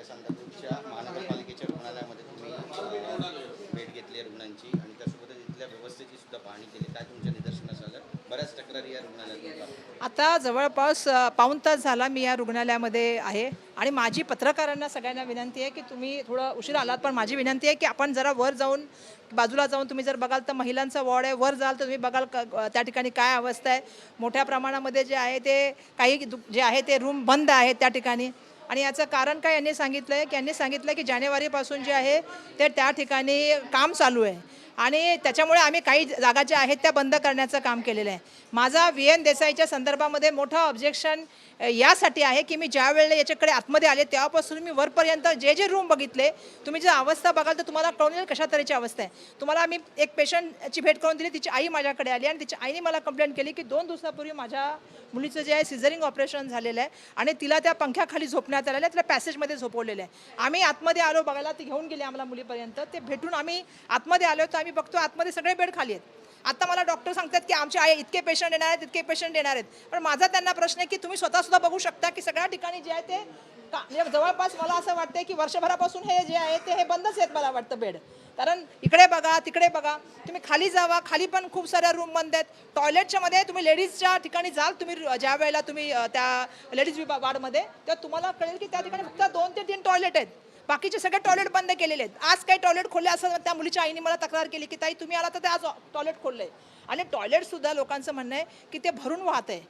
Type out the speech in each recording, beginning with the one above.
या संदर्भातच्या महानगरपालिकेच्या रुग्णालयामध्ये तुम्ही भेट घेतली आहे रुग्णांची आणि त्यासोबतच इथल्या व्यवस्थेची सुद्धा पाहणी केली काय तुमच्या निदर्शनास आलं? बऱ्याच तक्रारी या रुग्णालयात आता जवळपास पाऊन तास झाला मी या रुग्णालयामध्ये आहे आणि माझी पत्रकारांना सगळ्यांना विनंती आहे की तुम्ही थोडं उशीर आलात पण माझी विनंती आहे की आपण जरा वर जाऊन बाजूला जाऊन तुम्ही जर बघाल तर महिलांचा वॉर्ड आहे वर जाल तर तुम्ही बघाल त्या ठिकाणी काय अवस्था आहे. मोठ्या प्रमाणामध्ये जे आहे ते काही जे आहे ते रूम बंद आहेत त्या ठिकाणी. आणि याचं कारण काय यांनी सांगितलं आहे की यांनी सांगितलं की जानेवारीपासून जे आहे ते त्या ठिकाणी काम चालू आहे. आणि त्याच्यामुळे आम्ही काही जागा ज्या आहेत त्या बंद करण्याचं काम केलेलं आहे. माझा व्ही एन देसाईच्या संदर्भामध्ये मोठं ऑब्जेक्शन यासाठी आहे की मी ज्या वेळेला याच्याकडे आतमध्ये आले तेव्हापासून मी वरपर्यंत जे जे रूम बघितले तुम्ही जर अवस्था बघाल तर तुम्हाला कळून येईल कशा तऱ्हेची अवस्था आहे. तुम्हाला मी एक पेशंटची भेट करून दिली तिची आई माझ्याकडे आली आणि तिच्या आईने मला कंप्लेंट केली की दोन दिवसापूर्वी माझ्या मुलीचं जे आहे सिझरिंग ऑपरेशन झालेलं आहे आणि तिला त्या पंख्याखाली झोपण्यात आलेलं आहे तिला पॅसेजमध्ये झोपवलेलं आहे. आम्ही आतमध्ये आलो बघायला ती घेऊन गेली आम्हाला मुलीपर्यंत. ते भेटून आम्ही आतमध्ये आलो तर आम्ही बघतो आतमध्ये सगळे बेड खाली आहेत. आता मला डॉक्टर सांगतात की आमचे आई इतके पेशंट येणार आहेत इतके पेशंट येणार आहेत. पण माझा त्यांना प्रश्न आहे की तुम्ही स्वतः सुद्धा बघू शकता की सगळ्या ठिकाणी जे आहे ते का म्हणजे जवळपास मला असं वाटतंय की वर्षभरापासून हे जे आहे ते हे बंदच आहेत मला वाटतं बेड. कारण इकडे बघा तिकडे बघा तुम्ही खाली जावा खाली पण खूप साऱ्या रूम बंद आहेत. टॉयलेटच्या मध्ये तुम्ही लेडीजच्या ठिकाणी जाल तुम्ही ज्या वेळेला तुम्ही त्या लेडीज विभाग वार्डमध्ये तेव्हा तुम्हाला कळेल की त्या ठिकाणी फक्त दोन ते तीन टॉयलेट आहेत. बाकीचे सगळे टॉयलेट बंद केलेले आहेत. आज काही टॉयलेट खोलले असं त्या मुलीच्या आईने मला तक्रार केली की ताई तुम्ही आला तर ते आज टॉयलेट खोललंय आणि टॉयलेटसुद्धा लोकांचं म्हणणं आहे की ते भरून वाहत आहे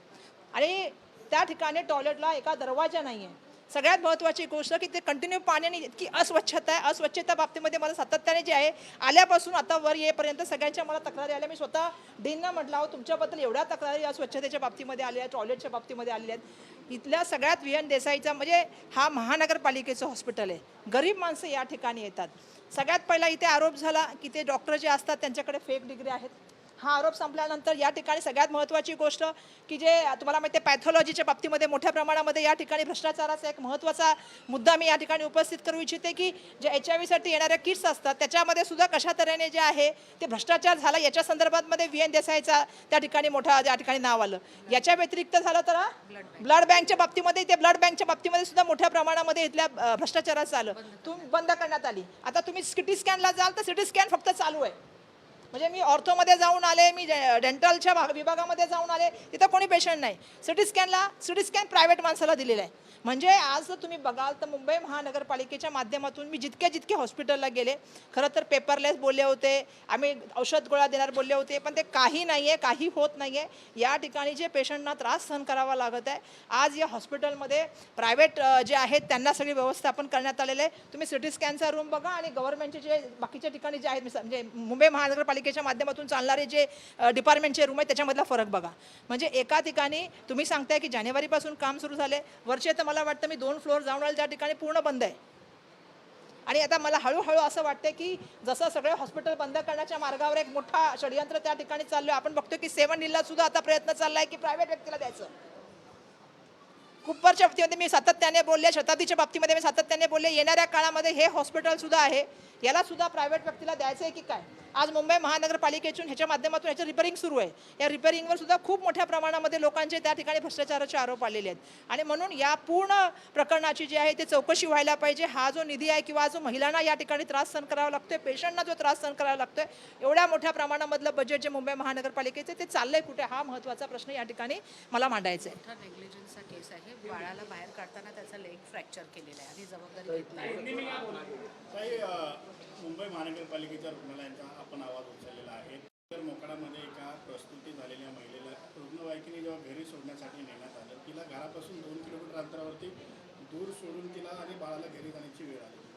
आणि त्या ठिकाणी टॉयलेटला एका दरवाजा नाही आहे सगळ्यात महत्त्वाची गोष्ट की ते कंटिन्यू पाण्याने इतकी अस्वच्छता आहे. अस्वच्छता बाबतीमध्ये मला सातत्याने जे आहे आल्यापासून आता वर येईपर्यंत सगळ्यांच्या मला तक्रारी आल्या. मी स्वतः डीनना म्हटलं अहो तुमच्याबद्दल एवढ्या तक्रारी या स्वच्छतेच्या बाबतीमध्ये आल्या आहेत टॉयलेटच्या बाबतीमध्ये आलेल्या आहेत. इथल्या सगळ्यात व्ही एन देसाईचा म्हणजे हा महानगरपालिकेचं हॉस्पिटल आहे. गरीब माणसं या ठिकाणी येतात. सगळ्यात पहिला इथे आरोप झाला की ते डॉक्टर जे असतात त्यांच्याकडे फेक डिग्री आहेत. हा आरोप संपल्यानंतर या ठिकाणी सगळ्यात महत्त्वाची गोष्ट की जे तुम्हाला माहिती आहे पॅथॉलॉजीच्या बाबतीमध्ये मोठ्या प्रमाणामध्ये या ठिकाणी भ्रष्टाचाराचा एक महत्त्वाचा मुद्दा मी या ठिकाणी उपस्थित करू इच्छिते की जे एच आय व्हीसाठी येणाऱ्या किट्स असतात त्याच्यामध्ये सुद्धा कशा तऱ्हेने जे आहे ते भ्रष्टाचार झाला याच्या संदर्भातमध्ये व्ही एन देसाईचा त्या ठिकाणी मोठा त्या ठिकाणी नाव आलं. याच्या व्यतिरिक्त झालं तर ब्लड बँकच्या बाबतीमध्ये ते ब्लड बँकच्या बाबतीमध्ये सुद्धा मोठ्या प्रमाणामध्ये इथल्या भ्रष्टाचाराचं आलं. तुम्ही बंद करण्यात आली. आता तुम्ही सिटी स्कॅनला जाल तर सिटी स्कॅन फक्त चालू आहे. म्हणजे मी ऑर्थोमध्ये जाऊन आले मी डेंटलच्या भाग विभागामध्ये जाऊन आले तिथं कोणी पेशंट नाही. सिटी स्कॅनला सिटी स्कॅन प्रायव्हेट माणसाला दिलेला आहे. म्हणजे आज जर तुम्ही बघाल तर मुंबई महानगरपालिकेच्या माध्यमातून मी जितक्या जितके हॉस्पिटलला गेले खरं तर पेपरलेस बोलले होते आम्ही औषध गोळा देणार बोलले होते पण ते काही नाही आहे काही होत नाही आहे या ठिकाणी जे पेशंटना त्रास सहन करावा लागत आहे आज या हॉस्पिटलमध्ये प्रायव्हेट जे आहेत त्यांना सगळी व्यवस्थापन करण्यात आलेलं आहे. तुम्ही सिटी स्कॅनचा रूम बघा आणि गव्हर्नमेंटचे जे बाकीच्या ठिकाणी जे आहेत म्हणजे मुंबई महापालिकेच्या माध्यमातून चालणारे जे डिपार्टमेंटचे रूम आहेत त्याच्यामधला फरक बघा. म्हणजे एका ठिकाणी तुम्ही सांगताय की जानेवारीपासून काम सुरू झाले वर्षे तर मला वाटतं मी दोन फ्लोअर जाऊन आले त्या ठिकाणी पूर्ण बंद आहे. आणि आता मला हळूहळू असं वाटतं की जसं सगळे हॉस्पिटल बंद करण्याच्या मार्गावर एक मोठा षडयंत्र त्या ठिकाणी चाललं आपण बघतो की सेवन हिलला सुद्धा आता प्रयत्न चाललाय की प्रायव्हेट व्यक्तीला द्यायचं. कुप्परच्या बाबतीमध्ये मी सातत्याने बोलले शताब्दीच्या बाबतीमध्ये मी सातत्याने बोलले येणाऱ्या काळामध्ये हे हॉस्पिटल सुद्धा आहे. याला सुद्धा प्रायव्हेट व्यक्तीला द्यायचं आहे की काय? आज मुंबई महानगरपालिकेतून ह्याच्या माध्यमातून ह्याचं रिपेअरिंग सुरू आहे. या रिपेअरिंगवर सुद्धा खूप मोठ्या प्रमाणामध्ये लोकांचे त्या ठिकाणी भ्रष्टाचाराचे आरोप आलेले आहेत. आणि म्हणून या पूर्ण प्रकरणाची जी आहे ते चौकशी व्हायला पाहिजे. हा जो निधी आहे किंवा जो महिलांना या ठिकाणी त्रास सहन करावा लागतोय पेशंटना जो त्रास सहन करावा लागतोय एवढ्या मोठ्या प्रमाणामधलं बजेट जे मुंबई महानगरपालिकेचे ते चाललंय कुठे? हा महत्त्वाचा प्रश्न या ठिकाणी मला मांडायचा आहे. मोठा नेग्लिजन्सचा केस आहे. बाळाला बाहेर काढताना त्याचा लेग फ्रॅक्चर केलेला आहे. आधी जबाबदारी मुंबई महानगरपालिकेच्या रुग्णालयांचा आपण आवाज उचललेला आहे. तर मोकडामध्ये एका प्रस्तुती झालेल्या महिलेला रुग्णवाहिकेने जेव्हा घरी सोडण्यासाठी नेण्यात आलं तिला घरापासून दोन किलोमीटर अंतरावरती दूर सोडून तिला आणि बाळाला घरी जाण्याची वेळ आली.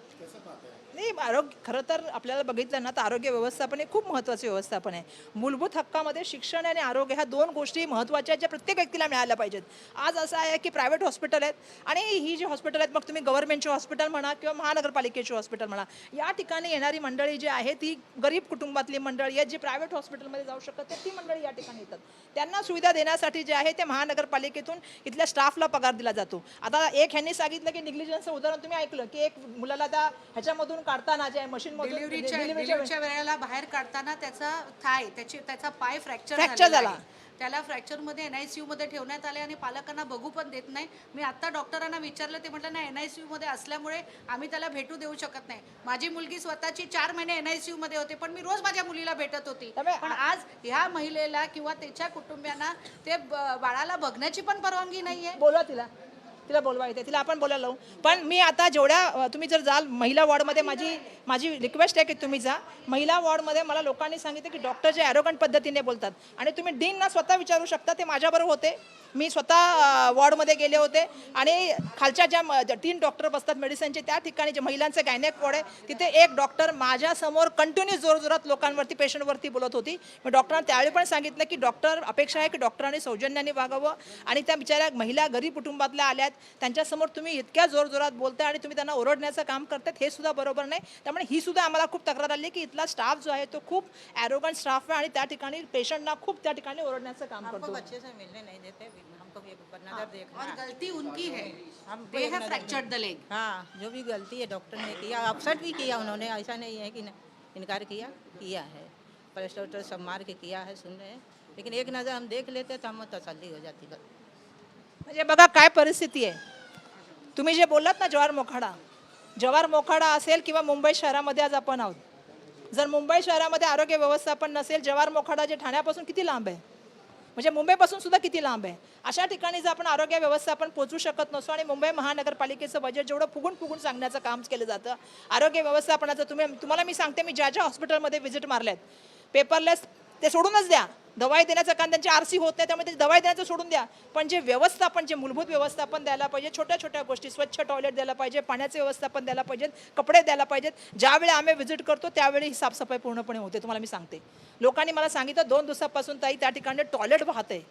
नाही आरोग्य खरं तर आपल्याला बघितलं ना तर आरोग्य व्यवस्थापन हे खूप महत्त्वाचे व्यवस्थापन आहे. मूलभूत हक्कामध्ये शिक्षण आणि आरोग्य ह्या दोन गोष्टी महत्त्वाच्या आहेत, ज्या प्रत्येक व्यक्तीला मिळाल्या पाहिजेत. आज असं आहे की प्रायव्हेट हॉस्पिटल आहेत आणि ही जी हॉस्पिटल आहेत मग तुम्ही गव्हर्नमेंटचे हॉस्पिटल म्हणा किंवा महानगरपालिकेचे हॉस्पिटल म्हणा या ठिकाणी येणारी मंडळी जी आहे ती गरीब कुटुंबातली मंडळी आहेत जी प्रायव्हेट हॉस्पिटलमध्ये जाऊ शकतात तर ती मंडळी या ठिकाणी येतात. त्यांना सुविधा देण्यासाठी जे आहे ते महानगरपालिकेतून इथल्या स्टाफला पगार दिला जातो. आता एक ह्यांनी सांगितलं की निग्लिजन्सचं उदाहरण तुम्ही ऐकलं की एक मुलाला त्या ह्याच्यामधून काढताना जे मशीनमधून डिलिव्हरीच्या डिलिव्हरीच्या डिलिव्हरीच्या वेळेला बाहेर काढताना त्याचा थाय त्याची त्याचा पाय फ्रॅक्चर Fracture झाला. त्याला फ्रॅक्चरमध्ये एन आय सी यूमध्ये ठेवण्यात आले आणि पालकांना बघू पण देत नाही. मी आत्ता डॉक्टरांना विचारलं ते म्हटलं नाही एन आय सी यूमध्ये असल्यामुळे आम्ही त्याला भेटू देऊ शकत नाही. माझी मुलगी स्वतःची चार महिने एन आय सी यूमध्ये होते पण मी रोज माझ्या मुलीला भेटत होती. पण आज ह्या महिलेला किंवा त्याच्या कुटुंबियांना ते बाळाला बघण्याची पण परवानगी नाही आहे बोलवा तिला. तिला बोलवा येते तिला आपण बोलायला लावू. पण मी आता जेवढ्या तुम्ही जर जाल महिला वॉर्डमध्ये माझी माझी रिक्वेस्ट आहे की तुम्ही जा. महिला वॉर्डमध्ये मला लोकांनी सांगितलं की डॉक्टर जे ॲरोगंट पद्धतीने बोलतात. आणि तुम्ही डीनना स्वतः विचारू शकता ते माझ्याबरोबर होते. मी स्वतः वॉर्डमध्ये गेले होते. आणि खालच्या ज्या म- तीन डॉक्टर बसतात मेडिसिनचे त्या ठिकाणी जे महिलांचे गायनेक वॉर्ड आहे तिथे एक डॉक्टर माझ्यासमोर कंटिन्यू जोरजोरात लोकांवरती पेशंटवरती बोलत होती. मी डॉक्टरांना त्यावेळी पण सांगितलं की डॉक्टर अपेक्षा आहे की डॉक्टरांनी सौजन्याने वागावं. आणि त्या बिचाऱ्या महिला गरीब कुटुंबातल्या आल्या त्यांच्यासमोर तुम्ही इतक्या जोरजोरात बोलताय आणि तुम्ही त्यांना ओरडण्याचं काम करतात हे सुद्धा बरोबर नाही. त्यामुळे ही सुद्धा आम्हाला खूप तक्रार आली की इथला स्टाफ जो आहे तो खूप ॲरोगंट स्टाफ आहे आणि त्या ठिकाणी पेशंटना खूप त्या ठिकाणी ओरडण्याचं काम करतो. अच्छे से मिलने नहीं देते हमको भी एक नज़र देखना और गलती उनकी है। हम फ्रैक्चर्ड द लेग हाँ। जो भी गलती है डॉक्टर ने किया अपसेट भी किया उन्होंने ऐसा नहीं है कि इनकार किया किया है। प्रेस्टर सब मार के किया है सुन रहे हैं। लेकिन एक नज़र हम देख लेते तो हम तसल्ली हो जाती बस म्हणजे बघा काय परिस्थिती आहे. तुम्ही जे बोललात ना जवाहर मोखाडा जवाहर मोखाडा असेल किंवा मुंबई शहरामध्ये आज आपण आहोत. जर मुंबई शहरामध्ये आरोग्य व्यवस्थापन नसेल जवाहर मोखाडा जे ठाण्यापासून किती लांब आहे? म्हणजे मुंबईपासून सुद्धा किती लांब आहे? अशा ठिकाणी जर आपण आरोग्य व्यवस्थापन पोचू शकत नसतो आणि मुंबई महानगरपालिकेचं बजेट जेवढं फुगून फुगून सांगण्याचं काम केलं जातं आरोग्य व्यवस्थापनाचं तुम्ही तुम्हाला मी सांगते मी ज्या ज्या हॉस्पिटलमध्ये व्हिजिट मारल्यात पेपरलेस ते सोडूनच द्या. दवाई देण्याचं कारण त्यांची आर सी होत नाही त्यामुळे ते दवाई देण्याचं सोडून द्या. पण जे व्यवस्थापन जे मूलभूत व्यवस्थापन द्यायला पाहिजे छोट्या छोट्या गोष्टी स्वच्छ टॉयलेट द्यायला पाहिजे पाण्याचे व्यवस्थापन द्यायला पाहिजेत कपडे द्यायला पाहिजेत. ज्यावेळी आम्ही व्हिजिट करतो त्यावेळी ही साफसफाई पूर्णपणे होते तुम्हाला मी सांगते. लोकांनी मला सांगितलं दोन दिवसापासून ताई त्या ठिकाणी टॉयलेट वाहते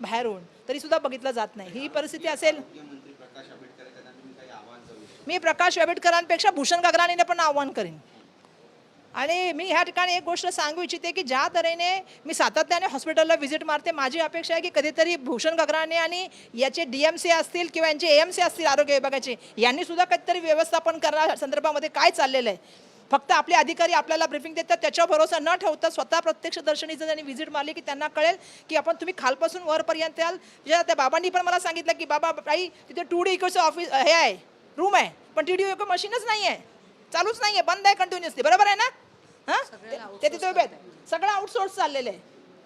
बाहेरून. तरी सुद्धा बघितलं जात नाही. ही परिस्थिती असेल मी प्रकाश आंबेडकरांपेक्षा भूषण गगराणीने पण आव्हान करेन. आणि मी ह्या ठिकाणी एक गोष्ट सांगू इच्छिते की ज्या तऱ्हेने मी सातत्याने हॉस्पिटलला व्हिजिट मारते माझी अपेक्षा आहे की कधीतरी भूषण गगराने आणि याचे डी एम सी असतील किंवा यांचे ए एम सी असतील आरोग्य विभागाचे यांनी सुद्धा कधीतरी व्यवस्थापन करा संदर्भामध्ये काय चाललेलं आहे? फक्त आपले अधिकारी आपल्याला ब्रिफिंग देतात त्याच्यावर भरोसा न ठेवता स्वतः प्रत्यक्ष दर्शनी जर त्यांनी व्हिजिट मारली की त्यांना कळेल की आपण तुम्ही खालपासून वरपर्यंत याल. ज्या त्या बाबांनी पण मला सांगितलं की बाबा काही तिथे टू डी इकोचं ऑफिस हे आहे रूम आहे पण टी डी इको मशीनच नाही आहे चालूच नाही आहे बंद आहे कंटिन्युअसली बरोबर आहे ना? हां? ते तिथे उभे आहेत सगळं आउटसोर्स चाललेलं आहे.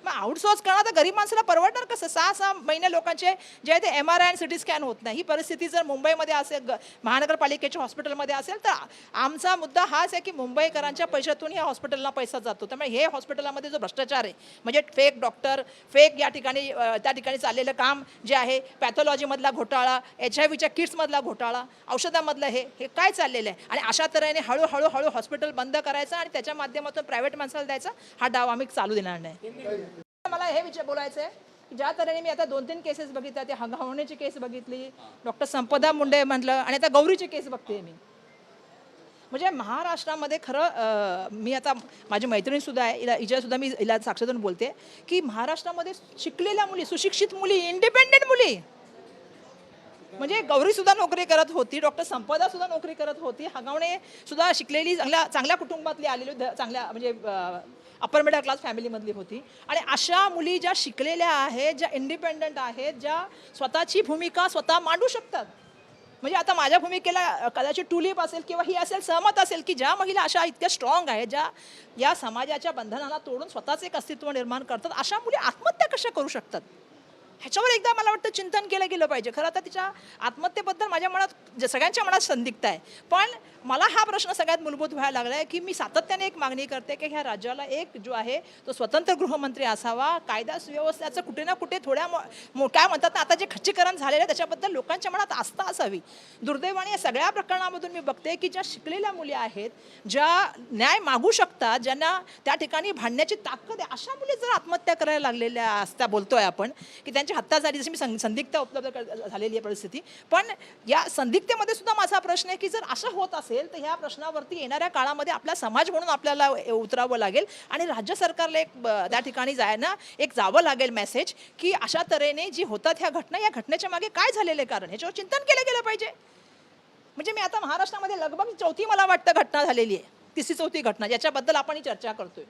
मग आउटसोर्स करणं तर गरीब माणसाला परवडणार कसं? सहा सहा महिने लोकांचे जे आहे ते एम आर आय आणि सिटी स्कॅन होत नाही. ही परिस्थिती जर मुंबईमध्ये असेल ग- महानगरपालिकेच्या हॉस्पिटलमध्ये असेल तर आमचा मुद्दा हाच आहे की मुंबईकरांच्या पैशातून या हॉस्पिटलला पैसा जातो. त्यामुळे हे हॉस्पिटलमध्ये जो भ्रष्टाचार आहे म्हणजे फेक डॉक्टर फेक या ठिकाणी त्या ठिकाणी चाललेलं काम जे आहे पॅथॉलॉजीमधला घोटाळा एच आय व्हीच्या किट्समधला घोटाळा औषधामधलं हे हे काय चाललेलं आहे? आणि अशा तऱ्हेने हळूहळू हळू हॉस्पिटल बंद करायचं आणि त्याच्या माध्यमातून प्रायव्हेट माणसाला द्यायचा हा डाव आम्ही चालू देणार नाही. मला हे विचार बोलायचं आहे ज्या तऱ्हेने मी आता दोन तीन केसेस बघितल्या. ते हंगावण्याची केस बघितली डॉक्टर संपदा मुंडे म्हटलं आणि आता गौरीची केस बघते मी. म्हणजे महाराष्ट्रामध्ये खरं मी आता माझी मैत्रिणीसुद्धा आहे इला हिच्यासुद्धा मी इला साक्षातून बोलते की महाराष्ट्रामध्ये शिकलेल्या मुली सुशिक्षित मुली इंडिपेंडेंट मुली. म्हणजे गौरीसुद्धा नोकरी करत होती डॉक्टर संपदासुद्धा नोकरी करत होती हगावणे सुद्धा शिकलेली चांगल्या चांगल्या कुटुंबातली आलेली चांगल्या म्हणजे अप्पर मिडल क्लास फॅमिलीमधली होती. आणि अशा मुली ज्या शिकलेल्या आहेत ज्या इंडिपेंडंट आहेत ज्या स्वतःची भूमिका स्वतः मांडू शकतात. म्हणजे आता माझ्या भूमिकेला कदाचित टुलिप असेल किंवा ही असेल सहमत असेल की ज्या महिला अशा इतक्या स्ट्रॉंग आहेत ज्या या समाजाच्या बंधनाला तोडून स्वतःच एक अस्तित्व निर्माण करतात अशा मुली आत्महत्या कशा करू शकतात? ह्याच्यावर एकदा मला वाटतं चिंतन केलं गेलं पाहिजे. खरं तर तिच्या आत्महत्येबद्दल माझ्या मनात सगळ्यांच्या मनात संदिग्ध आहे. पण मला हा प्रश्न सगळ्यात मूलभूत व्हायला लागला आहे की मी सातत्याने एक मागणी करते की ह्या राज्याला एक जो आहे तो स्वतंत्र गृहमंत्री असावा. कायदा सुव्यवस्थेचं कुठे ना कुठे थोड्या मो- मो- काय म्हणतात ना आता जे खच्चीकरण झालेलं आहे त्याच्याबद्दल लोकांच्या मनात आस्था असावी. दुर्दैवाने या सगळ्या प्रकरणामधून मी बघते की ज्या शिकलेल्या मुली आहेत ज्या न्याय मागू शकतात ज्यांना त्या ठिकाणी भांडण्याची ताकद आहे अशा मुली जर आत्महत्या करायला लागलेल्या असता बोलतोय आपण की त्यांच्या म्हणजे हत्ता झाली जशी मी सं- संदिग्ध उपलब्ध झालेली आहे परिस्थिती. पण या संदिग्धतेमध्ये सुद्धा माझा प्रश्न आहे की जर असं होत असेल तर ह्या प्रश्नावरती येणाऱ्या काळामध्ये आपला समाज म्हणून आपल्याला उतरावं लागेल. आणि राज्य सरकारला एक त्या ठिकाणी जायना एक जावं लागेल मेसेज की अशा तऱ्हेने जी होतात ह्या घटना या घटनेच्या मागे काय झालेलं आहे कारण? ह्याच्यावर चिंतन केलं गेलं पाहिजे. म्हणजे मी आता महाराष्ट्रामध्ये लगभग चौथी मला वाटतं घटना झालेली आहे. तिसरी चौथी घटना ज्याच्याबद्दल आपण ही चर्चा करतोय.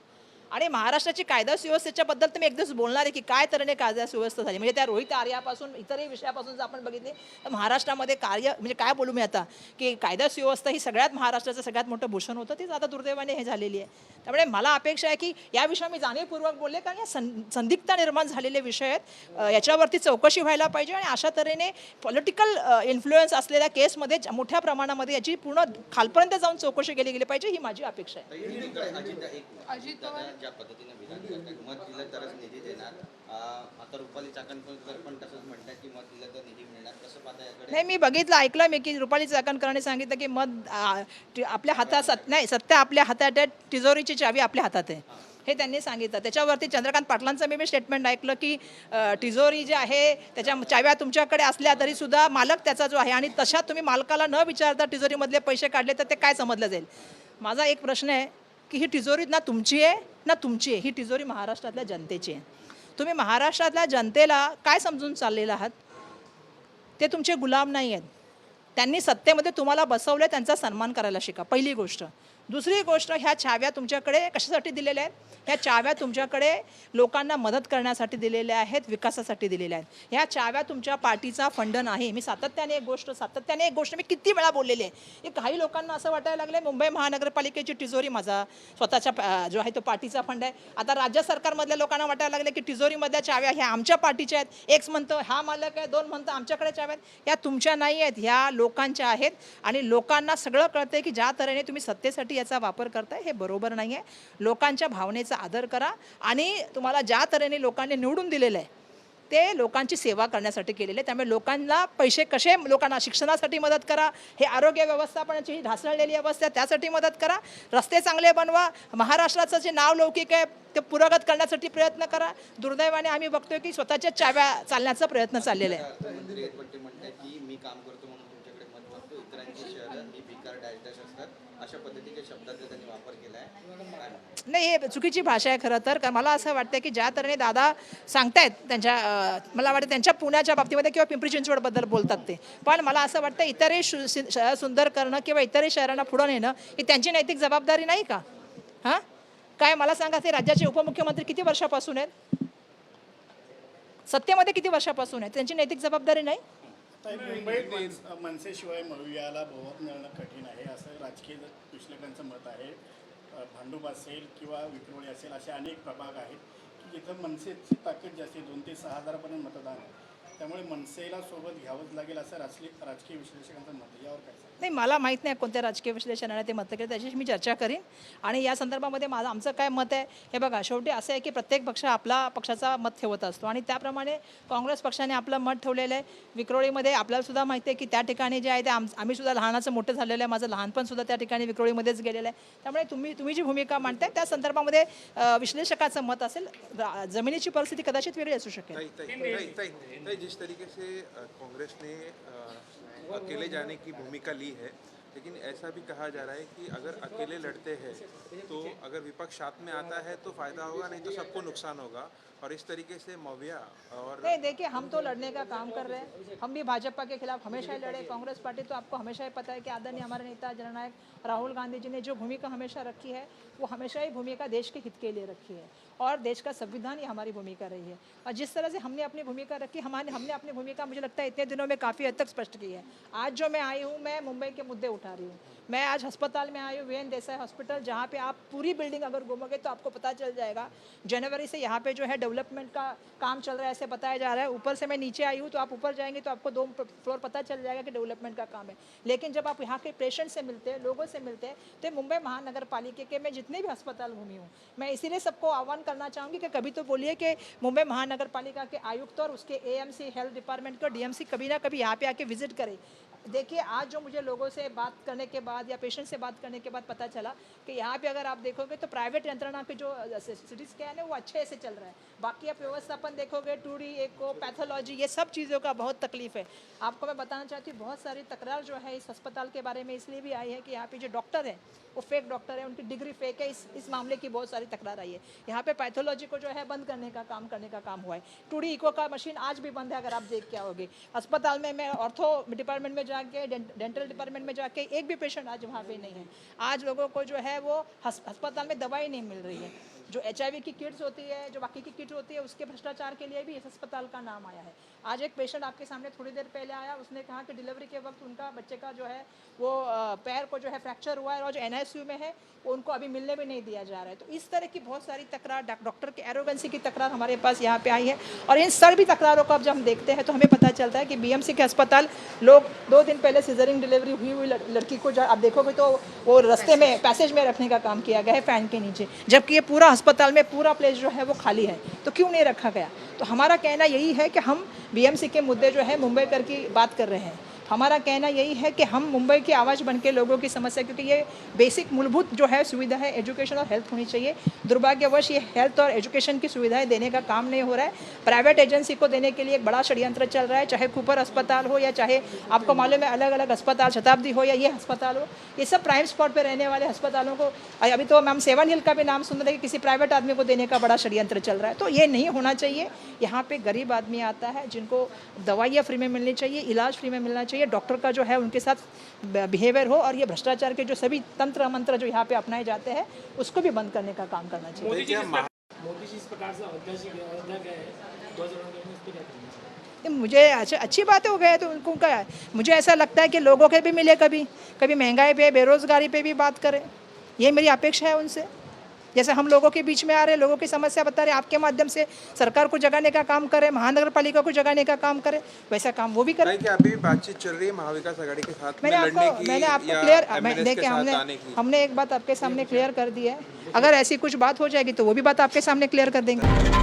आणि महाराष्ट्राची कायदा सुव्यवस्थेच्या बद्दल तर मी एक दिवस बोलणार आहे की काय तऱ्हेने कायदा सुव्यवस्था झाली? म्हणजे त्या रोहित आर्यापासून इतरही विषयापासून जर आपण बघितले तर महाराष्ट्रामध्ये कार्य म्हणजे काय बोलू मी आता? की कायदा सुव्यवस्था ही सगळ्यात महाराष्ट्राचं सगळ्यात मोठं भूषण होतं तीच आता दुर्दैवाने हे झालेली आहे. त्यामुळे मला अपेक्षा आहे की या मी जाणीवपूर्वक बोलले कारण या सं संदिग्धता निर्माण झालेले विषय आहेत. याच्यावरती चौकशी व्हायला पाहिजे आणि अशा तऱ्हेने पॉलिटिकल इन्फ्लुएन्स असलेल्या केसमध्ये मोठ्या प्रमाणामध्ये याची पूर्ण खालपर्यंत जाऊन चौकशी केली गेली पाहिजे ही माझी अपेक्षा आहे. ज्या पद्धतीने विधान करतात मत दिलं तरच निधी देणार. आता रुपाली चाकणकर पण तसंच म्हणतात की मत दिलं तर निधी मिळणार. कसं पाहता याकडे? नाही मी बघितलं ऐकलं मी की रुपाली चाकणकरांनी सांगितलं की मत आपल्या हातात सत नाही सत्य आपल्या हातात आहे तिजोरीची चावी आपल्या हातात आहे. हे. त्यांनी सांगितलं. त्याच्यावरती चंद्रकांत पाटलांचं मी बी स्टेटमेंट ऐकलं की अ, तिजोरी जी आहे त्याच्या चाव्या तुमच्याकडे असल्या तरी सुद्धा मालक त्याचा जो आहे आणि तशा तुम्ही मालकाला न विचारता तिजोरीमधले पैसे काढले तर ते काय समजलं जाईल? माझा एक प्रश्न आहे की ही तिजोरी ना तुमची आहे ना तुमची आहे. ही तिजोरी महाराष्ट्रातल्या जनतेची आहे. तुम्ही महाराष्ट्रातल्या जनतेला काय समजून चाललेलं आहात? ते तुमचे गुलाम नाही आहेत. त्यांनी सत्तेमध्ये तुम्हाला बसवलं त्यांचा सन्मान करायला शिका. पहिली गोष्ट. दुसरी गोष्ट ह्या चाव्या तुमच्याकडे कशासाठी दिलेल्या आहेत? ह्या चाव्या तुमच्याकडे लोकांना मदत करण्यासाठी दिलेल्या आहेत विकासासाठी दिलेल्या आहेत. ह्या चाव्या तुमच्या पार्टीचा फंड नाही. मी सातत्याने एक गोष्ट सातत्याने एक गोष्ट मी किती वेळा बोललेली आहे. की काही लोकांना असं वाटायला लागलं मुंबई महानगरपालिकेची तिजोरी माझा स्वतःच्या जो आहे तो पार्टीचा फंड आहे. आता राज्य सरकारमधल्या लोकांना वाटायला लागलं की तिजोरीमधल्या चाव्या ह्या आमच्या पार्टीच्या आहेत. एक म्हणतं हा मालक आहे दोन म्हणतं आमच्याकडे चाव्या आहेत. ह्या तुमच्या नाही आहेत ह्या लोकांच्या आहेत. आणि लोकांना सगळं कळतं की ज्या तऱ्हेने तुम्ही सत्तेसाठी याचा वापर करताय हे बरोबर नाही आहे लोकांच्या भावनेचा आदर करा आणि तुम्हाला ज्या तऱ्हेने लोकांनी निवडून दिलेलं आहे ते लोकांची सेवा करण्यासाठी केलेले आहे. त्यामुळे लोकांना पैसे कसे लोकांना शिक्षणासाठी मदत करा हे आरोग्य व्यवस्थापनाची ही ढासळलेली अवस्था आहे त्यासाठी मदत करा. रस्ते चांगले बनवा महाराष्ट्राचं जे नाव लौकिक आहे ते पुरोगत करण्यासाठी प्रयत्न करा. दुर्दैवाने आम्ही बघतोय की स्वतःच्या चाव्या चालण्याचा प्रयत्न चाललेला आहे. मागतो शहरं ही भिकार डॅश असतात. अशा पद्धतीच्या शब्दाचा त्यांनी वापर केला आहे नाही हे चुकीची भाषा आहे खरं तर. कारण मला असं वाटतं की ज्या तऱ्हेने दादा सांगतायत त्यांच्या मला वाटतं त्यांच्या पुण्याच्या बाबतीमध्ये किंवा पिंपरी चिंचवडबद्दल बोलतात ते. पण मला असं वाटतं इतरही शु- शहर सुंदर करणं किंवा इतरही शहरांना पुढं नेणं ही त्यांची नैतिक जबाबदारी नाही का? हां? काय मला सांगा ते राज्याचे उपमुख्यमंत्री किती वर्षापासून आहेत? सत्तेमध्ये किती वर्षापासून आहेत? त्यांची नैतिक जबाबदारी नाही? आता मुंबईत मनस- मनसेशिवाय मवियाला बहुमत मिळणं कठीण आहे असं राजकीय विश्लेषकांचं मत आहे. अ, भांडूप असेल किंवा विक्रोळी असेल असे अनेक प्रभाग आहेत की जिथं मनसेची ताकद जास्त आहे दोन ते सहा हजारापर्यंत मतदान आहे. त्यामुळे मनसेला सोबत घ्यावंच लागेल असं राजकीय राजकीय विश्लेषकांचं मत आहे. यावर काय सांगाल? नाही मला माहीत नाही कोणत्या राजकीय विश्लेषणाने ते मत केलं. त्याच्याशी मी चर्चा करीन. आणि या संदर्भामध्ये माझं आमचं काय मत आहे हे बघा शेवटी असं आहे की प्रत्येक पक्ष आपला पक्षाचा मत ठेवत असतो. आणि त्याप्रमाणे काँग्रेस पक्षाने आपलं मत ठेवलेलं आहे. विक्रोळीमध्ये आपल्यालासुद्धा माहिती आहे की त्या ठिकाणी जे आहे ते आम आम्ही सुद्धा लहानाचं मोठं झालेलं आहे. माझं लहानपणसुद्धा त्या ठिकाणी विक्रोळीमध्येच गेलेलं आहे. त्यामुळे तुम्ही तुम्ही जी भूमिका मांडताय त्या संदर्भामध्ये विश्लेषकाचं मत असेल जमिनीची परिस्थिती कदाचित वेगळी असू शकेल. काँग्रेसने अकेले जाने की भूमिका ली है लेकिन ऐसा भी कहा जा रहा है कि अगर अकेले लड़ते हैं तो अगर विपक्ष साथ में आता है तो फायदा होगा नहीं तो सबको नुकसान होगा। और इस तरीके से मौविया और नहीं, देखिए, हम तो लड़ने का काम कर रहे हैं। हम भी भाजपा के खिलाफ हमेशा ही लड़े। कांग्रेस पार्टी तो आपको हमेशा ही पता है कि आदरणीय हमारे नेता जननायक राहुल गांधी जी ने जो भूमिका हमेशा रखी है, वो हमेशा ही भूमिका देश के हित के लिए रखी है। और देश का संविधान ही हमारी भूमिका रही है। और जिस तरह से हमने अपनी भूमिका रखी, हमारे, हमने अपनी भूमिका, मुझे लगता है, इतने दिनों में काफ़ी हद तक स्पष्ट की है। आज जो मैं आई हूँ, मैं मुंबई के मुद्दे उठा रही हूँ। मैं आज अस्पताल में आई हूँ, वी एन देसाई हॉस्पिटल, जहाँ पे आप पूरी बिल्डिंग अगर घूमोगे तो आपको पता चल जाएगा। जनवरी से यहाँ पे जो है डेवलपमेंट का काम चल रहा है, ऐसे बताया जा रहा है। ऊपर से मैं नीचे आई हूँ तो आप ऊपर जाएँगे तो आपको दो फ्लोर पता चल जाएगा कि डेवलपमेंट का काम है। लेकिन जब आप यहाँ के पेशेंट से मिलते हैं, लोगों से मिलते हैं तो मुंबई महानगर के मैं जितने भी अस्पताल घूमी हूँ, मैं इसीलिए सबको आह्वान करना चाहूँगी कि कभी तो बोलिए कि मुंबई महानगर के आयुक्त और उसके एएमसी हेल्थ डिपार्टमेंट को डीएमसी कभी ना कभी यहाँ पे आके विज़िट करे। देखिए, आज जो मुझे लोगों से बात करने के बाद या पेशेंट से बात करने के बाद पता चला कि यहाँ पे अगर आप देखोगे तो प्राइवेट यंत्रणा के जो सिटी स्कैन है वो अच्छे से चल रहा है। बाकी आप व्यवस्थापन देखोगे टू डी एको पैथोलॉजी ये सब चीज़ों का बहुत तकलीफ़ है। आपको मैं बताना चाहती हूँ, बहुत सारी तकरार जो है इस अस्पताल के बारे में इसलिए भी आई है कि यहाँ पे जो डॉक्टर हैं, वो फेक डॉक्टर है, उनकी डिग्री फेक है, इस इस मामले की बहुत सारी तकरार आई है। यहाँ पे पैथोलॉजी को जो है बंद करने का काम, करने का काम हुआ है। टू डी इको का मशीन आज भी बंद है, अगर आप देख के आओगे। अस्पताल में मैं ऑर्थो डिपार्टमेंट में जाके डेंटल डिपार्टमेंट में जाके एक भी पेशेंट आज वहाँ पे नहीं है। आज लोगों को जो है वो हस्पताल अस्पताल में दवाई नहीं मिल रही है। जो एच की किट्स होती है, जो बाकी की किट होती है, उसके भ्रष्टाचार के लिए भी इस अस्पताल का नाम आया है। आज एक पेशेंट आपके सामने थोड़ी देर पहले आया, उसने कहा कि डिलीवरी के वक्त उनका बच्चे का जो है, वो पैर को जो है फ्रैक्चर हुआ है और जो एन में है, वो उनको अभी मिलने भी नहीं दिया जा रहा है। तो इस तरह की बहुत सारी तकरार डॉक्टर की एरोगेंसी की तकरार हमारे पास यहाँ पे आई है। और इन सभी तकरारों को अब जब हम देखते हैं तो हमें पता चलता है कि बीएमसी के अस्पताल लोग दो दिन पहले सीजरिंग डिलीवरी हुई हुई लड़की को आप देखोगे तो वो रस्ते में पैसेज में रखने का काम किया गया है फ़ैन के नीचे। जबकि ये पूरा अस्पताल में पूरा प्लेस जो है वो खाली है तो क्यों नहीं रखा गया? तो हमारा कहना यही है कि हम बीएमसी के मुद्दे जो है मुंबई कर की बात कर रहे हैं। हमारा कहना यही है कि हम मुंबई की आवाज़ बन के लोगों की समस्या, क्योंकि ये बेसिक मूलभूत जो है सुविधा है एजुकेशन और हेल्थ होनी चाहिए। दुर्भाग्यवश ये हेल्थ और एजुकेशन की सुविधाएँ देने का काम नहीं हो रहा है। प्राइवेट एजेंसी को देने के लिए एक बड़ा षड्यंत्र चल रहा है, चाहे कूपर अस्पताल हो या चाहे आपको मालूम है अलग अलग अस्पताल, शताब्दी हो या ये अस्पताल हो, ये सब प्राइम स्पॉट पर रहने वाले अस्पतालों को अभी तो मैम सेवन हिल का भी नाम सुन रहे हैं किसी प्राइवेट आदमी को देने का बड़ा षड्यंत्र चल रहा है। तो ये नहीं होना चाहिए। यहाँ पे गरीब आदमी आता है, जिनको दवाइयाँ फ्री में मिलनी चाहिए, इलाज फ्री में मिलना चाहिए। डॉक्टर का जो है उनके साथ बिहेवियर हो और ये भ्रष्टाचार के जो सभी तंत्र मंत्र जो यहाँ पे अपनाए जाते हैं उसको भी बंद करने का काम करना चाहिए। मोदी जी इस प्रकार से अयोध्या गए दो हज़ार? ये मुझे अच्छा अच्छी बात हो गया तो उनको क्या मुझे ऐसा लगता है कि लोगों के भी मिले कभी। कभी महँगाई पे बेरोजगारी पे भी बात करें। ये मेरी अपेक्षा है उनसे। जैसे हम लोगों के बीच में आ रहे हैं लोगों की समस्या बता रहे आपके माध्यम से सरकार को जगाने का काम करे महानगर पालिका को जगाने का काम करे वैसा काम वो भी करें। क्या कि अभी बातचीत चल रही है महाविकास आघाड़ी के साथ मैंने आपको मैंने आपको क्लियर देखिए हमने हमने एक बात आपके सामने क्लियर कर दी है। अगर ऐसी कुछ बात हो जाएगी तो वो भी बात आपके सामने क्लियर कर देंगे।